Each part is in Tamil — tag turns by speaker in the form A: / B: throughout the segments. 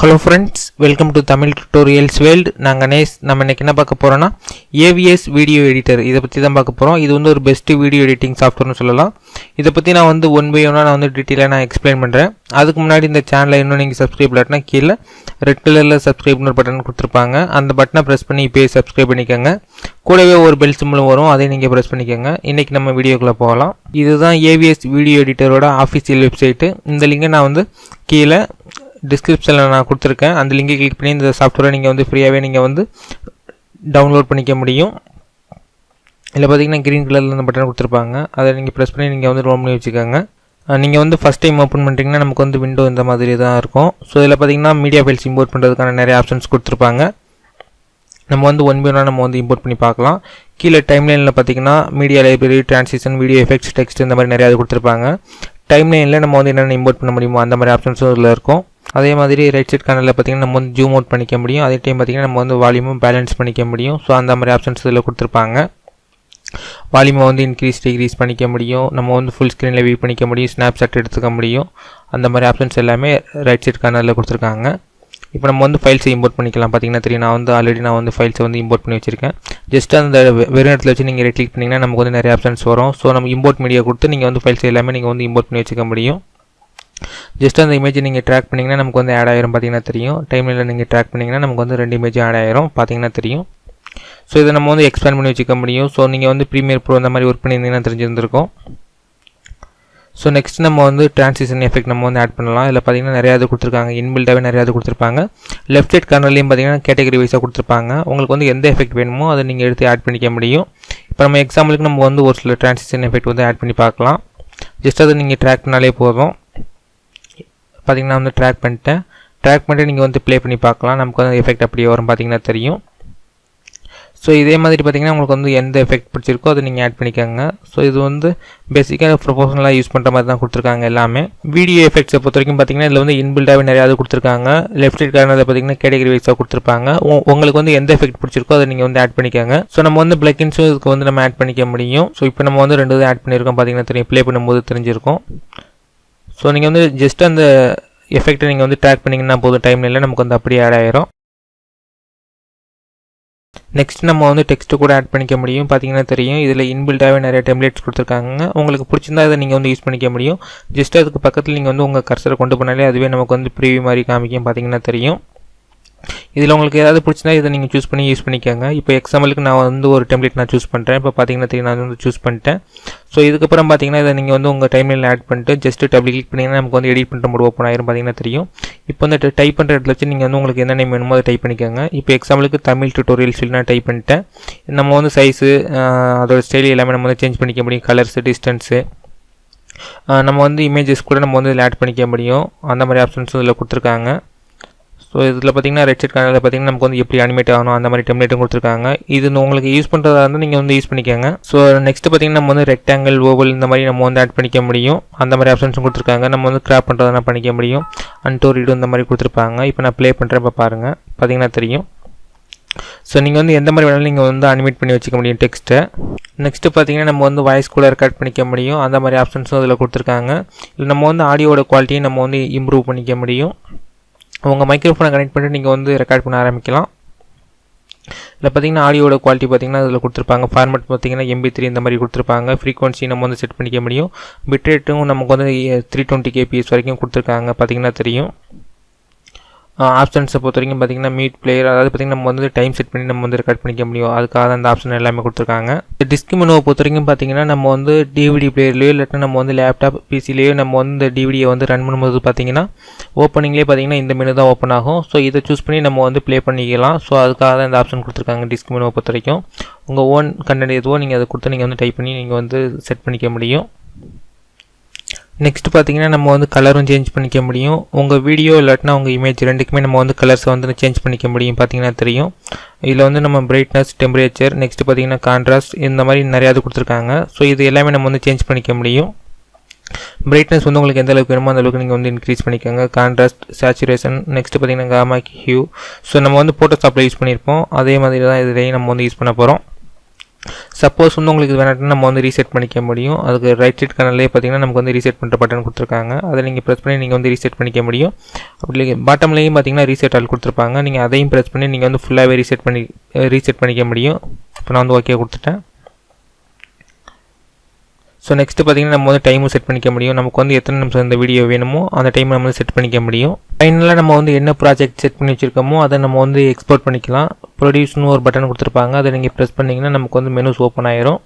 A: Hello friends welcome to Tamil tutorials world நாங்கள் நேஸ் நம்ம இன்றைக்கி என்ன பார்க்க போகிறோன்னா ஏவிஎஸ் வீடியோ எடிட்டர் இதை பற்றி தான் பார்க்க போகிறோம் இது வந்து ஒரு பெஸ்ட்டு வீடியோ எடிட்டிங் சாஃப்ட்வேர்னு சொல்லலாம். இதை பற்றி நான் வந்து ஒன் பை ஒன்னாக நான் வந்து டீட்டெயிலாக நான் எக்ஸ்பிளைன் பண்ணுறேன் அதுக்கு முன்னாடி இந்த சேனலை இன்னும் நீங்கள் சப்ஸ்கிரைப் இல்லாட்டினா கீழே ரெட் கலரில் சப்ஸ்கிரைப்னு ஒரு பட்டன் கொடுத்துருப்பாங்க. அந்த பட்டனை ப்ரெஸ் பண்ணி இப்போயே சப்ஸ்கிரைப் பண்ணிக்கோங்க. கூடவே ஒரு பெல் சிம்பிளும் வரும். அதையும் நீங்கள் ப்ரெஸ் பண்ணிக்கோங்க. இன்றைக்கி நம்ம வீடியோக்குள்ளே போகலாம். இதுதான் ஏவிஎஸ் வீடியோ எடிட்டரோட ஆஃபீஷியல் வெப்சைட்டு இந்த லிங்கை நான் வந்து கீழே டிஸ்கிரிப்ஷனில் நான் கொடுத்துருக்கேன். அந்த லிங்கை கிளிக் பண்ணி இந்த சாஃப்ட்வேரை நீங்கள் வந்து ஃப்ரீயாகவே நீங்கள் வந்து டவுன்லோட் பண்ணிக்க முடியும். இதில் பார்த்தீங்கன்னா க்ரீன் கலரில் இந்த பட்டன் கொடுத்துருப்பாங்க. அதை நீங்கள் ப்ரெஸ் பண்ணி நீங்கள் வந்து ரோம் பண்ணி வச்சுக்கோங்க. நீங்கள் வந்து ஃபஸ்ட் டைம் ஓப்பன் பண்ணுறீங்கன்னா நமக்கு வந்து விண்டோ இந்த மாதிரி தான் இருக்கும். ஸோ இதில் பார்த்தீங்கன்னா மீடியா ஃபைல்ஸ் இம்போர்ட் பண்ணுறதுக்கான நிறைய ஆப்ஷன்ஸ் கொடுத்துருப்பாங்க. நம்ம வந்து ஒன் பை நம்ம வந்து இம்போர்ட் பண்ணி பார்க்கலாம். கீழே டைம்லைனில் பார்த்தீங்கன்னா media library transition video effects text இந்த மாதிரி நிறையா கொடுத்துருப்பாங்க. டைம்லைனில் நம்ம வந்து என்னென்ன இம்போர்ட் பண்ண முடியுமோ அந்த மாதிரி ஆப்ஷன்ஸும் இதில் இருக்கும். அதே மாதிரி ரைட் சைட் கனலில் பார்த்தீங்கன்னா நம்ம வந்து ஜூம் அவுட் பண்ணிக்க முடியும். அதே டைம் பார்த்தீங்கன்னா நம்ம வந்து வால்யூமும் பேலன்ஸ் பண்ணிக்க முடியும். ஸோ அந்த மாதிரி ஆப்ஷன்ஸ் இதில் கொடுத்துருப்பாங்க. வால்யூமை வந்து இன்க்ரீஸ் டிக்ரீஸ் பண்ணிக்க முடியும். நம்ம வந்து ஃபுல் ஸ்க்ரீனில் வியூ பண்ணிக்க முடியும். ஸ்னாப்ஷாட் எடுத்துக்க முடியும். அந்த மாதிரி ஆப்ஷன்ஸ் எல்லாமே ரைட் சைட் கனலில் கொடுத்துருக்காங்க. இப்போ நம்ம வந்து ஃபைல்ஸை இம்போர்ட் பண்ணிக்கலாம். பார்த்தீங்கன்னா தெரியும். நான் வந்து ஆல்ரெடி நான் வந்து ஃபைல்ஸை வந்து இம்போர்ட் பண்ணி வச்சிருக்கேன். ஜஸ்ட் அந்த வெறும் இடத்துல வச்சு நீங்கள் கிளிக் பண்ணிங்கன்னா நமக்கு வந்து நிறைய ஆப்ஷன்ஸ் வரும். ஸோ நம்ம இம்போர்ட் மீடியா கொடுத்து நீங்கள் வந்து ஃபைல்ஸ் எல்லாமே நீங்கள் வந்து இம்போர்ட் பண்ணி வச்சுக்க முடியும். ஜஸ்ட் அந்த இமேஜ் நீங்கள் ட்ராக் பண்ணிங்கன்னா நமக்கு வந்து ஆட் ஆயிரும் பார்த்தீங்கன்னா தெரியும். டைமில் நீங்கள் ட்ராக் பண்ணிங்கன்னா நமக்கு வந்து ரெண்டு இமேஜ் ஆட் ஆயிரும் பார்த்தீங்கன்னா தெரியும். ஸோ இதை நம்ம வந்து எக்ஸ்பேண்ட் பண்ணி வச்சுக்க முடியும். ஸோ நீங்கள் வந்து ப்ரீமியர் ப்ரோ அந்த மாதிரி ஒர்க் பண்ணியிருந்தீங்கன்னா தெரிஞ்சிருந்துருக்கும். ஸோ நெக்ஸ்ட் நம்ம வந்து டிரான்சிஷன் எஃபெக்ட் நம்ம வந்து ஆட் பண்ணலாம். இதில் பார்த்தீங்கன்னா நிறையா இது கொடுத்துருக்காங்க. இன்பில்டாகவே நிறையா இது கொடுத்துருப்பாங்க. லெஃப்ட் சைட் கார்னர்லேயும் பார்த்தீங்கன்னா கேட்டகரி வைஸாக கொடுத்துருப்பாங்க. உங்களுக்கு வந்து எந்த எஃபெக்ட் வேணுமோ அதை நீங்கள் எடுத்து ஆட் பண்ணிக்க முடியும். இப்போ நம்ம எக்ஸாம்பிளுக்கு நம்ம வந்து ஒரு சில டிரான்சிஷன் எஃபெக்ட் வந்து ஆட் பண்ணி பார்க்கலாம். ஜஸ்ட் அதை நீங்கள் ட்ராக் பண்ணாலே போதும். பார்த்திங்கன்னா வந்து ட்ராக் பண்ணிட்டேன். ட்ராக் பண்ணிட்டு நீங்கள் வந்து ப்ளே பண்ணி பார்க்கலாம். நமக்கு வந்து எஃபெக்ட் அப்படியே வரும் பார்த்தீங்கன்னா தெரியும். ஸோ இதே மாதிரி பார்த்தீங்கன்னா உங்களுக்கு வந்து எந்த எஃபெக்ட் பிடிச்சிருக்கோ அதை நீங்கள் ஆட் பண்ணிக்கோங்க. ஸோ இது வந்து பேசிக்காக ப்ரொஃபஷனலாக யூஸ் பண்ணுற மாதிரி தான் கொடுத்துருக்காங்க எல்லாமே. வீடியோ எஃபெக்ட்ஸை பொறுத்த வரைக்கும் பார்த்தீங்கன்னா இதில் வந்து இன்பில்டாகவே நிறையா கொடுத்துருக்காங்க. லெஃப்ட் சைட் கார்னரில் பார்த்திங்கன்னா கேட்டகரி வைஸாக கொடுத்துருப்பாங்க. உங்களுக்கு வந்து எந்த எஃபெக்ட் பிடிச்சிருக்கோ அதை நீங்கள் வந்து ஆட் பண்ணிக்கோங்க. ஸோ நம்ம வந்து பிளக்கின்ஸும் இதுக்கு வந்து நம்ம ஆட் பண்ணிக்க முடியும். ஸோ இப்போ நம்ம வந்து ரெண்டு தான் ஆட் பண்ணியிருக்கோம் பார்த்தீங்கன்னா தெரியும். ப்ளே பண்ணும்போது தெரிஞ்சிருக்கும். ஸோ நீங்கள் வந்து ஜஸ்ட் அந்த எஃபெக்ட்டை நீங்கள் வந்து ட்ராக் பண்ணிங்கன்னா போதும். டைம்ல நமக்கு வந்து அப்படியே ஆட் ஆயிரும். நெக்ஸ்ட் நம்ம வந்து டெக்ஸ்ட்டு கூட ஆட் பண்ணிக்க முடியும். பார்த்தீங்கன்னா தெரியும். இதில் இன்பில்டாகவே நிறைய டெம்ப்ளேட்ஸ் கொடுத்துருக்காங்க. உங்களுக்கு பிடிச்சிருந்தா அதை நீங்கள் வந்து யூஸ் பண்ணிக்க முடியும். ஜஸ்ட் அதுக்கு பக்கத்தில் நீங்கள் வந்து உங்கள் கர்சரை கொண்டு போனாலே அதுவே நமக்கு வந்து ப்ரீவியூ மாதிரி காமிக்கும். பார்த்தீங்கன்னா தெரியும். இதில் உங்களுக்கு ஏதாவது பிடிச்சினா இதை நீங்கள் சூஸ் பண்ணி யூஸ் பண்ணிக்கோங்க. இப்போ எக்ஸாம்பிளுக்கு நான் வந்து ஒரு டெம்ப்ளேட் நான் சூஸ் பண்ணுறேன் இப்போ பார்த்தீங்கன்னா தெரியும் நான் வந்து சூஸ் பண்ணிட்டேன். ஸோ இதுக்கப்புறம் பார்த்தீங்கன்னா இதை நீங்கள் வந்து உங்கள் டைம்லைனில் ஆட் பண்ணிட்டு ஜஸ்ட் டபுள் கிளிக் பண்ணிங்கன்னா நமக்கு வந்து எடிட் பண்ணுற முடிவு ஓப்பன் ஆயிரும் பார்த்தீங்கன்னா தெரியும். இப்போ வந்து டைப் பண்ணுற இடத்துல வச்சு நீங்கள் வந்து உங்களுக்கு என்ன நேம் வேணுமோ அதை டைப் பண்ணிக்கோங்க. இப்போ எக்ஸாம்பிளுக்கு தமிழ் டுட்டோரியல் சொல்லி நான் டைப் பண்ணிட்டேன். நம்ம வந்து சைஸு அதோட ஸ்டைல் எல்லாமே நம்ம வந்து சேஞ்ச் பண்ணிக்க முடியும். கலர்ஸு டிஸ்டன்ஸு நம்ம வந்து இமேஜஸ் கூட நம்ம வந்து இதில் ஆட் பண்ணிக்க முடியும். அந்த மாதிரி ஆப்ஷன்ஸும் இதில் கொடுத்துருக்காங்க. ஸோ இதில் பார்த்தீங்கன்னா ரெட் சைட் கனலில் பார்த்தீங்கன்னா நமக்கு வந்து எப்படி அனிமேட் ஆகணும் அந்த மாதிரி டெம்லேட்டும் கொடுத்துருக்காங்க. இது உங்களுக்கு யூஸ் பண்ணுறதா இருந்தால் நீங்கள் வந்து யூஸ் பண்ணிக்கோங்க. ஸோ நெக்ஸ்ட் பார்த்தீங்கன்னா நம்ம வந்து ரெக்டாங்கிள் ஓவல் இந்த மாதிரி நம்ம வந்து ஆட் பண்ணிக்க முடியும். அந்த மாதிரி ஆப்ஷன்ஸும் கொடுத்துருக்காங்க. நம்ம வந்து கிராப் பண்ணுறதுனா பண்ணிக்க முடியும். அன்டோரிடு இந்த மாதிரி கொடுத்துருப்பாங்க. இப்போ நான் ப்ளே பண்ணுறேன் இப்போ பாருங்கள் பார்த்தீங்கன்னா தெரியும். ஸோ நீங்கள் வந்து எந்த மாதிரி வேணாலும் நீங்கள் வந்து அனிமேட் பண்ணி வச்சுக்க முடியும் டெக்ஸ்ட்டை நெக்ஸ்ட்டு பார்த்தீங்கன்னா நம்ம வந்து வாய்ஸ் கூட ரெக்கார்ட் பண்ணிக்க முடியும். அந்த மாதிரி ஆப்ஷன்ஸும் அதில் கொடுத்துருக்காங்க. இல்லை நம்ம வந்து ஆடியோட குவாலிட்டியும் நம்ம வந்து இம்ப்ரூவ் பண்ணிக்க முடியும். உங்கள் மைக்ரோஃபோனை கனெக்ட் பண்ணிட்டு நீங்கள் வந்து ரெக்கார்ட் பண்ண ஆரம்பிக்கலாம். இல்லை பார்த்தீங்கன்னா ஆடியோட குவாலிட்டி பார்த்தீங்கன்னா அதில் கொடுத்துருப்பாங்க. ஃபார்மேட் பார்த்தீங்கன்னா எம்பி த்ரீ இந்த மாதிரி கொடுத்துருப்பாங்க. ஃப்ரீக்வன்சி நம்ம வந்து செட் பண்ணிக்க முடியும். பிட்ரேட்டும் நமக்கு வந்து த்ரீ டுவெண்ட்டி கேபிஎஸ் வரைக்கும் கொடுத்துருக்காங்க. பார்த்தீங்கன்னா தெரியும். ஆப்ஷன்ஸை பொறுத்த வரைக்கும் பார்த்தீங்கன்னா மீட் பிளேயர் அதாவது பார்த்தீங்கன்னா நம்ம வந்து டைம் செட் பண்ணி நம்ம வந்து ரெக்கார்ட் பண்ணிக்க முடியும். அதுக்காக அந்த ஆப்ஷன் எல்லாமே கொடுத்துருக்காங்க. டிஸ்க் மெனுவை பொறுத்த வரைக்கும் பார்த்தீங்கன்னா நம்ம வந்து டிவிடி பிளேயர்லேயோ இல்லாட்டினா நம்ம வந்து லேப்டாப் பிசிலேயோ நம்ம வந்து இந்த டிவிடியை வந்து ரன் பண்ணும்போது பார்த்தீங்கன்னா ஓப்பனிங்லேயே பார்த்திங்கன்னா இந்த மெனு தான் ஓப்பன் ஆகும். ஸோ இதை சூஸ் பண்ணி நம்ம வந்து ப்ளே பண்ணிக்கலாம். ஸோ அதுக்காக தான் இந்த ஆப்ஷன் கொடுத்துருக்காங்க டிஸ்க் மெனுவை பொறுத்த வரைக்கும் உங்கள் ஓன் கண்டென்ட் எதுவோ நீங்கள் அதை கொடுத்து நீங்கள் வந்து டைப் பண்ணி நீங்கள் வந்து செட் பண்ணிக்க முடியும். நெக்ஸ்ட் பார்த்தீங்கன்னா நம்ம வந்து கலரும் சேஞ்ச் பண்ணிக்க முடியும். உங்கள் வீடியோ இல்லாட்டினா உங்கள் இமேஜ் ரெண்டுக்குமே நம்ம வந்து கலர்ஸை வந்து சேஞ்ச் பண்ணிக்க முடியும் பார்த்தீங்கன்னா தெரியும். இதில் வந்து நம்ம பிரைட்னஸ் டெம்பரேச்சர் நெக்ஸ்ட் பார்த்தீங்கன்னா கான்ட்ராஸ்ட் இந்த மாதிரி நிறையா இது கொடுத்துருக்காங்க. ஸோ இது எல்லாமே நம்ம வந்து சேஞ்ச் பண்ணிக்க முடியும். பிரைட்னஸ் வந்து உங்களுக்கு எந்த அளவுக்கு வேணுமோ அந்த அளவுக்கு நீங்கள் வந்து இன்க்ரீஸ் பண்ணிக்கோங்க. கான்ட்ராஸ்ட் சேச்சுரேஷன் நெக்ஸ்ட் பார்த்தீங்கன்னா காமா ஹியூ ஸோ நம்ம வந்து ஃபோட்டோஷாப்பில் யூஸ் பண்ணியிருப்போம் அதே மாதிரி தான் இதுலேயும் நம்ம வந்து யூஸ் பண்ண போகிறோம் சப்போஸ் வந்து உங்களுக்கு இது வேணாட்டு நம்ம வந்து ரீசெட் பண்ணிக்க முடியும். அதுக்கு ரைட் சைட் கனல்லே பார்த்தீங்கன்னா நமக்கு வந்து ரீசெட் பண்ணுற பட்டன் கொடுத்துருக்காங்க. அதை நீங்கள் ப்ரெஸ் பண்ணி நீங்கள் வந்து ரீசெட் பண்ணிக்க முடியும். அப்படி பாட்டம்லேயும் பார்த்தீங்கன்னா ரீசெட் ஆல் கொடுத்துருப்பாங்க. நீங்கள் அதையும் ப்ரெஸ் பண்ணி நீங்கள் வந்து ஃபுல்லாகவே ரீசெட் பண்ணி ரீசெட் பண்ணிக்க முடியும். இப்போ நான் வந்து ஓகே கொடுத்துட்டேன். ஸோ நெக்ஸ்ட் பார்த்தீங்கன்னா நம்ம வந்து டைமும் செட் பண்ணிக்க முடியும். நமக்கு வந்து எத்தனை நிமிஷம் இந்த வீடியோ வேணுமோ அந்த டைம் நம்ம செட் பண்ணிக்க முடியும். ஃபைனலாக நம்ம வந்து என்ன ப்ராஜெக்ட் செட் பண்ணி வச்சுருக்கோமோ அதை நம்ம வந்து எக்ஸ்போர்ட் பண்ணிக்கலாம். ப்ரொடியூஸ்னு ஒரு பட்டன் கொடுத்துருப்பாங்க. அதை நீங்கள் ப்ரெஸ் பண்ணிங்கன்னா நமக்கு வந்து மெனுஸ் ஓப்பன் ஆயிரும்.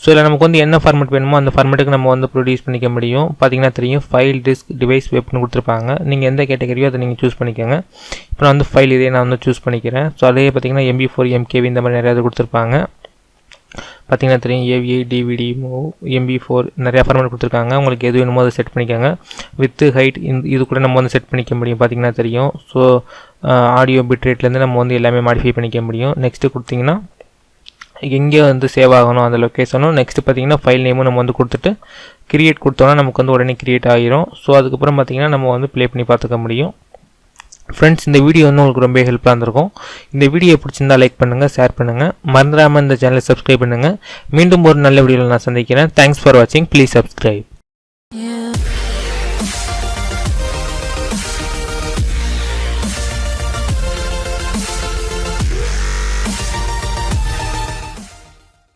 A: ஸோ இதில் நமக்கு வந்து என்ன ஃபார்மேட் வேணுமோ அந்த ஃபார்மேட்டுக்கு நம்ம வந்து ப்ரொடியூஸ் பண்ணிக்க முடியும். பார்த்தீங்கன்னா தெரியும் ஃபைல் டிஸ்க் டிவைஸ் வெப்னு கொடுத்துருப்பாங்க. நீங்கள் எந்த கேட்டகரியோ அதை நீங்கள் சூஸ் பண்ணிக்கோங்க. இப்போ நான் வந்து ஃபைல் இதே நான் வந்து சூஸ் பண்ணிக்கிறேன். ஸோ அதே பார்த்தீங்கன்னா எம்பி ஃபோர் எம்கேவி இந்த மாதிரி நிறையா இது கொடுத்துருப்பாங்க. பார்த்தீங்கன்னா தெரியும் AVI DVD MOV MP four நிறையா ஃபார்மேட் கொடுத்துருக்காங்க. உங்களுக்கு எது வேணுமோ அதை செட் பண்ணிக்கோங்க. வித்து ஹைட் இது கூட நம்ம வந்து செட் பண்ணிக்க முடியும். பார்த்தீங்கன்னா தெரியும். ஸோ ஆடியோ பிட் ரேட்லேருந்து நம்ம வந்து எல்லாமே மாடிஃபை பண்ணிக்க முடியும். நெக்ஸ்ட்டு கொடுத்தீங்கன்னா எங்கே வந்து சேவ் ஆகணும் அந்த லொக்கேஷனும் நெக்ஸ்ட் பார்த்தீங்கன்னா ஃபைல் நேமும் நம்ம வந்து கொடுத்துட்டு கிரியேட் கொடுத்தோன்னா நமக்கு வந்து உடனே கிரியேட் ஆகிரும் ஸோ அதுக்கப்புறம் பார்த்தீங்கன்னா நம்ம வந்து ப்ளே பண்ணி பார்த்துக்க முடியும். ஃப்ரெண்ட்ஸ் இந்த வீடியோ வந்து உங்களுக்கு ரொம்ப ஹெல்ப்ஃபுல்லாக இருந்திருக்கும். இந்த வீடியோ பிடிச்சிருந்தா லைக் பண்ணுங்கள் ஷேர் பண்ணுங்கள் மறந்துடாமல் இந்த சேனலை சப்ஸ்கிரைப் பண்ணுங்கள் மீண்டும் ஒரு நல்ல வீடியோவில் நான் சந்திக்கிறேன். தேங்க்ஸ் ஃபார் வாட்சிங் ப்ளீஸ் சப்ஸ்கிரைப்